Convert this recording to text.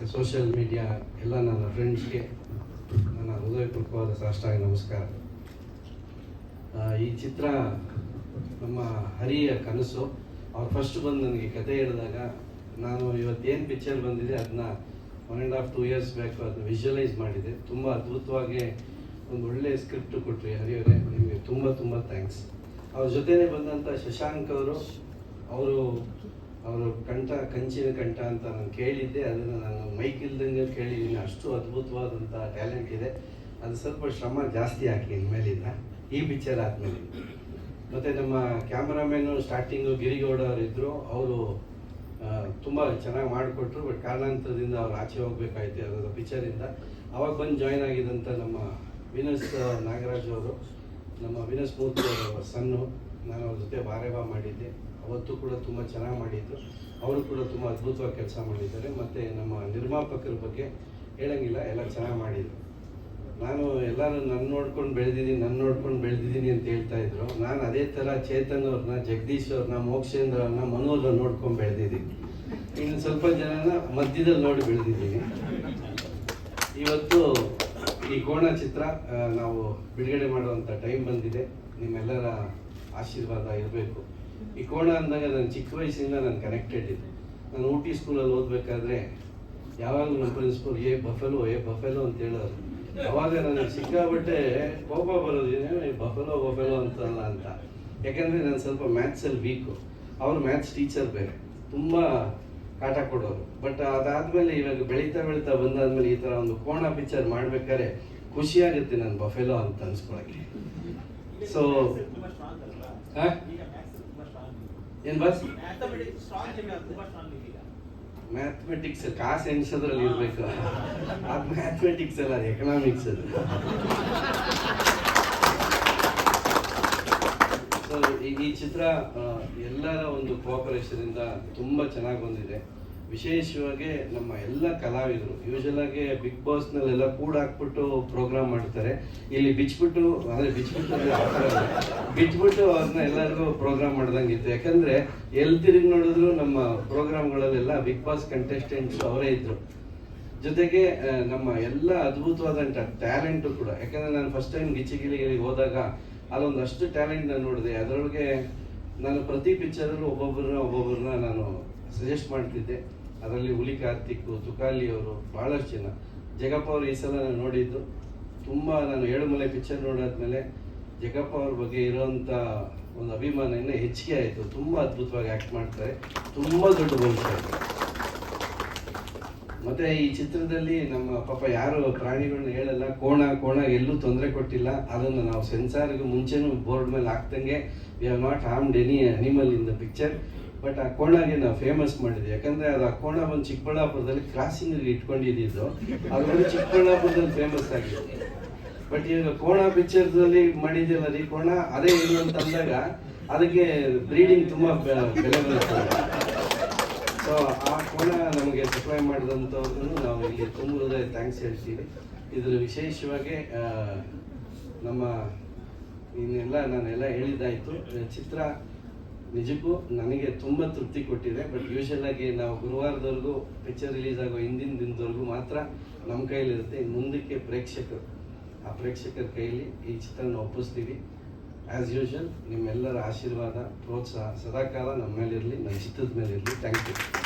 ಮತ್ತು social media ಎಲ್ಲ ನನ್ನ ಫ್ರೆಂಡ್ಸ್ಗೆ ನನ್ನ ಹೃದಯಪೂರ್ವಕವಾದ ಸಾಷ್ಟಾಂಗ ನಮಸ್ಕಾರ. ಈ ಚಿತ್ರ ನಮ್ಮ ಹರಿಯ ಕನಸು. ಅವ್ರು ಫಸ್ಟ್ ಬಂದು ನನಗೆ ಕತೆ ಹೇಳಿದಾಗ ನಾನು ಇವತ್ತೇನು ಪಿಕ್ಚರ್ ಬಂದಿದೆ ಅದನ್ನ one and half two years back ಅದನ್ನ ವಿಜುವಲೈಸ್ ಮಾಡಿದೆ. ತುಂಬ ಅದ್ಭುತವಾಗಿ ಒಂದು ಒಳ್ಳೆಯ ಸ್ಕ್ರಿಪ್ಟ್ ಕೊಟ್ಟರಿ ಹರಿಯವರೇ ನಿಮಗೆ ತುಂಬ ತುಂಬ ಥ್ಯಾಂಕ್ಸ್ ಅವ್ರ ಜೊತೆನೇ ಬಂದಂಥ ಶಶಾಂಕ್ ಅವರು ಅವರು ಅವರು ಕಂಠ, ಕಂಚಿನ ಕಂಠ ಅಂತ ನಾನು ಕೇಳಿದ್ದೆ. ಅದನ್ನು ನಾನು ಮೈಕ್ ಇಲ್ದಂಗೆ ಕೇಳಿದ್ದೀನಿ. ಅಷ್ಟು ಅದ್ಭುತವಾದಂಥ ಟ್ಯಾಲೆಂಟ್ ಇದೆ. ಅದು ಸ್ವಲ್ಪ ಶ್ರಮ ಜಾಸ್ತಿ ಹಾಕಿ ಇನ್ಮೇಲಿಂದ ಈ ಪಿಕ್ಚರ್ ಆದಮೇಲೆ. ಮತ್ತು ನಮ್ಮ ಕ್ಯಾಮ್ರಾಮೇನು ಸ್ಟಾರ್ಟಿಂಗು ಗಿರಿಗೌಡ ಅವರು ಇದ್ದರು ಅವರು ತುಂಬ ಚೆನ್ನಾಗಿ ಮಾಡಿಕೊಟ್ರು. ಬಟ್ ಕಾರಣಾಂತರದಿಂದ ಅವ್ರು ಆಚೆ ಹೋಗ್ಬೇಕಾಯ್ತು ಅದರ ಪಿಕ್ಚರಿಂದ ಅವಾಗ ಬಂದು ಜಾಯ್ನ್ ಆಗಿದ್ದಂಥ ನಮ್ಮ ವಿನಸ್ ನಾಗರಾಜ್ ಅವರು, ನಮ್ಮ ವಿನಸ್ ಮೂರ್ತಿ ಅವರ ಸನ್ನು ನಾನು ಅವ್ರ ಜೊತೆ ಬಾರೆಬಾ ಮಾಡಿದ್ದೆ. ಅವತ್ತು ಕೂಡ ತುಂಬ ಚೆನ್ನಾಗಿ ಮಾಡಿದ್ದು ಅವರು ಕೂಡ ತುಂಬ ಅದ್ಭುತವಾಗಿ ಕೆಲಸ ಮಾಡಿದ್ದಾರೆ. ಮತ್ತು ನಮ್ಮ ನಿರ್ಮಾಪಕರ ಬಗ್ಗೆ ಹೇಳಂಗಿಲ್ಲ. ಎಲ್ಲ ಚೆನ್ನಾಗಿ ಮಾಡಿದರು. ನಾನು ಎಲ್ಲರೂ ನನ್ನ ನೋಡ್ಕೊಂಡು ಬೆಳೆದಿದ್ದೀನಿ ನನ್ನ ನೋಡ್ಕೊಂಡು ಬೆಳೆದಿದ್ದೀನಿ ಅಂತ ಹೇಳ್ತಾ ಇದ್ರು. ನಾನು ಅದೇ ಥರ ಚೇತನ್ ಅವ್ರನ್ನ ಜಗದೀಶ್ ಅವ್ರನ್ನ ಮೋಕ್ಷೇಂದ್ರ ಅವ್ರನ್ನ ಮನೋಜ್ ನೋಡ್ಕೊಂಡು ಬೆಳೆದಿದ್ದೀನಿ ಇನ್ನು ಸ್ವಲ್ಪ ಜನನ ಮಧ್ಯದಲ್ಲಿ ನೋಡಿ ಬೆಳೆದಿದ್ದೀನಿ ಇವತ್ತು ಈ ಕೋಣ ಚಿತ್ರ ನಾವು ಬಿಡುಗಡೆ ಮಾಡುವಂಥ ಟೈಮ್ ಬಂದಿದೆ. ನಿಮ್ಮೆಲ್ಲರ ಆಶೀರ್ವಾದ ಇರಬೇಕು. ಈ ಕೋಣ ಅಂದಾಗ ನಾನು ಚಿಕ್ಕ ವಯಸ್ಸಿಂದ ನಾನು ಕನೆಕ್ಟೆಡ್ ಇದೆ ನಾನು ಊಟಿ ಸ್ಕೂಲಲ್ಲಿ ಓದಬೇಕಾದ್ರೆ ಯಾವಾಗಲೂ ನಮ್ಮ ಪ್ರಿನ್ಸಿಪಲ್ ಏ ಬಫೆಲೋ ಏ ಬಫೆಲೋ ಅಂತ ಹೇಳೋರು. ಅವಾಗ ನನಗೆ ಸಿಕ್ಕಾಬಟ್ಟೆ ಕೋಪ ಬರೋದು ಏನೇನು ಈ ಬಫೆಲೋ ಬಫೆಲೋ ಅಂತಲ್ಲ ಅಂತ. ಯಾಕಂದರೆ ನಾನು ಸ್ವಲ್ಪ ಮ್ಯಾಥ್ಸಲ್ಲಿ ವೀಕು ಅವರು ಮ್ಯಾಥ್ಸ್ ಟೀಚರ್ ಬೇರೆ. ತುಂಬ ಕಾಟ ಕೊಡೋರು. ಬಟ್ ಅದಾದಮೇಲೆ ಇವಾಗ ಬೆಳೀತಾ ಬೆಳೀತಾ ಬಂದಾದ್ಮೇಲೆ ಈ ಥರ ಒಂದು ಕೋಣ ಪಿಕ್ಚರ್ ಮಾಡ್ಬೇಕಾದ್ರೆ ಖುಷಿಯಾಗುತ್ತೆ ನಾನು ಬಫೆಲೋ ಅಂತ ಅನ್ಸ್ಕೊಳಕ್ಕೆ. ಸೊ ಏನ್ ಬಸ್ ಮ್ಯಾಥಮೆಟಿಕ್ಸ್ ಕಾಸು ಎಣಿಸೋದ್ರಲ್ಲಿ ಇರಬೇಕು. ಅದು ಮ್ಯಾಥಮೆಟಿಕ್ಸ್ ಅಲ್ಲ ಎಕನಾಮಿಕ್ಸ್ ಅದು. ಸೊ ಈ ಚಿತ್ರ ಎಲ್ಲರ ಒಂದು ಕೋಪರೇಷನ್ ಇಂದ ತುಂಬಾ ಚೆನ್ನಾಗಿ ಬಂದಿದೆ. ವಿಶೇಷವಾಗಿ ನಮ್ಮ ಎಲ್ಲ ಕಲಾವಿದರು ಯೂಶಲ್ ಆಗಿ ಬಿಗ್ ಬಾಸ್ ನಲ್ಲೆಲ್ಲ ಕೂಡ ಹಾಕ್ಬಿಟ್ಟು ಪ್ರೋಗ್ರಾಮ್ ಮಾಡ್ತಾರೆ. ಇಲ್ಲಿ ಬಿಚ್ಬಿಟ್ಟು, ಅಂದ್ರೆ ಬಿಚ್ಬಿಟ್ಟು ಅಂದ್ರೆ ಆ ಥರ ಅಲ್ಲ. ಅವ್ರನ್ನ ಎಲ್ಲರಿಗೂ ಪ್ರೋಗ್ರಾಮ್ ಮಾಡ್ದಂಗಿತ್ತು. ಯಾಕಂದ್ರೆ ಎಲ್ಲಿ ತಿರುಗಿ ನೋಡಿದ್ರು ನಮ್ಮ ಪ್ರೋಗ್ರಾಮ್ಗಳಲ್ಲೆಲ್ಲ ಬಿಗ್ ಬಾಸ್ ಕಂಟೆಸ್ಟೆಂಟ್ಸ್ ಅವರೇ ಇದ್ದರು ಜೊತೆಗೆ ನಮ್ಮ ಎಲ್ಲ ಅದ್ಭುತವಾದಂಥ ಟ್ಯಾಲೆಂಟು ಕೂಡ. ಯಾಕಂದ್ರೆ ನಾನು ಫಸ್ಟ್ ಟೈಮ್ ಗಿಚಿಗಿಲಿಗಳಿಗೆ ಹೋದಾಗ ಅಲ್ಲೊಂದಷ್ಟು ಟ್ಯಾಲೆಂಟ್ ನಾನು ನೋಡಿದೆ. ಅದರೊಳಗೆ ನಾನು ಪ್ರತಿ ಪಿಕ್ಚರಲ್ಲೂ ಒಬ್ಬೊಬ್ಬರನ್ನ ಒಬ್ಬೊಬ್ಬರನ್ನ ನಾನು ಸಜೆಸ್ಟ್ ಮಾಡ್ತಿದ್ದೆ. ಅದರಲ್ಲಿ ಹುಲಿ ಕಾರ್ತಿಕ್ ತುಕಾಲಿ ಅವರು ಭಾಳಷ್ಟು ಜನ. ಜಗಪ್ಪ ಅವರು ಈ ಸಲ ನಾನು ನೋಡಿದ್ದು ತುಂಬ, ನಾನು ಏಳುಮಲೆ ಪಿಕ್ಚರ್ ನೋಡಾದ್ಮೇಲೆ ಜಗಪ್ಪ ಅವ್ರ ಬಗ್ಗೆ ಇರೋವಂಥ ಒಂದು ಅಭಿಮಾನ ಇನ್ನೂ ಹೆಚ್ಚಿಗೆ ಆಯಿತು. ತುಂಬ ಅದ್ಭುತವಾಗಿ ಆ್ಯಕ್ಟ್ ಮಾಡ್ತಾರೆ. ತುಂಬ ದೊಡ್ಡ ಭವಿಷ್ಯ ಮತ್ತೆ ಈ ಚಿತ್ರದಲ್ಲಿ ನಮ್ಮ ಪಾಪ ಯಾರು ಪ್ರಾಣಿಗಳನ್ನ ಹೇಳಲ್ಲ, ಕೋಣ ಕೋಣ ಎಲ್ಲೂ ತೊಂದರೆ ಕೊಟ್ಟಿಲ್ಲ. ಅದನ್ನು ನಾವು ಸೆನ್ಸಾರ್ಗೆ ಮುಂಚೆನೂ ಬೋರ್ಡ್ ಮೇಲೆ ಹಾಕ್ದಂಗೆ we have not harmed any animal in the picture but ಆ ಕೋಣಾಗೆ ನಾವು ಫೇಮಸ್ ಮಾಡಿದ್ವಿ ಯಾಕಂದ್ರೆ ಅದು ಆ ಕೋಣ ಬಂದು ಚಿಕ್ಕಬಳ್ಳಾಪುರದಲ್ಲಿ ಕ್ರಾಸಿಂಗ್ ಇಟ್ಕೊಂಡಿದ್ದು ಅದು ಬಂದು ಚಿಕ್ಕಬಳ್ಳಾಪುರದಲ್ಲಿ ಫೇಮಸ್ ಆಗಿದೆ ಬಟ್ ಈಗ ಕೋಣ ಪಿಕ್ಚರ್ದಲ್ಲಿ ಮಾಡಿದ್ಯಲ್ಲ ರೀ. ಕೋಣ ಅದೇ ಏನು ಅಂತ ಅಂದಾಗ ಅದಕ್ಕೆ ಬ್ರೀಡಿಂಗ್ ತುಂಬಾ ಬೆಲೆ ಬರುತ್ತೆ ಸೊ ಆ ಕೋಣ ನಮಗೆ ಸಪ್ಲೈ ಮಾಡಿದಂಥವ್ರು ನಾವು ಇಲ್ಲಿ ತುಂಬ ಹೃದಯ ಥ್ಯಾಂಕ್ಸ್ ಹೇಳ್ತೀವಿ. ಇದ್ರ ವಿಶೇಷವಾಗಿ ನಮ್ಮ ಇನ್ನೆಲ್ಲ ನಾನೆಲ್ಲ ಹೇಳಿದ್ದಾಯ್ತು. ಚಿತ್ರ ನಿಜಕ್ಕೂ ನನಗೆ ತುಂಬ ತೃಪ್ತಿ ಕೊಟ್ಟಿದೆ ಬಟ್ ಯೂಶಲ್ ಆಗಿ ನಾವು ಗುರುವಾರದವರೆಗೂ ಪಿಕ್ಚರ್ ರಿಲೀಸ್ ಆಗೋ ಹಿಂದಿನ ದಿನದವರೆಗೂ ಮಾತ್ರ ನಮ್ಮ ಕೈಲಿರುತ್ತೆ ಇನ್ನು ಮುಂದಕ್ಕೆ ಪ್ರೇಕ್ಷಕರು, ಆ ಪ್ರೇಕ್ಷಕರ ಕೈಯಲ್ಲಿ ಈ ಚಿತ್ರನ ಒಪ್ಪಿಸ್ತೀವಿ. ಆ್ಯಸ್ ಯೂಶಲ್ ನಿಮ್ಮೆಲ್ಲರ ಆಶೀರ್ವಾದ, ಪ್ರೋತ್ಸಾಹ, ಸದಾಕಾಲ ನಮ್ಮ ಮೇಲಿರಲಿ ನಮ್ಮ ಚಿತ್ರದ ಮೇಲೆ ಇರಲಿ ಥ್ಯಾಂಕ್ ಯು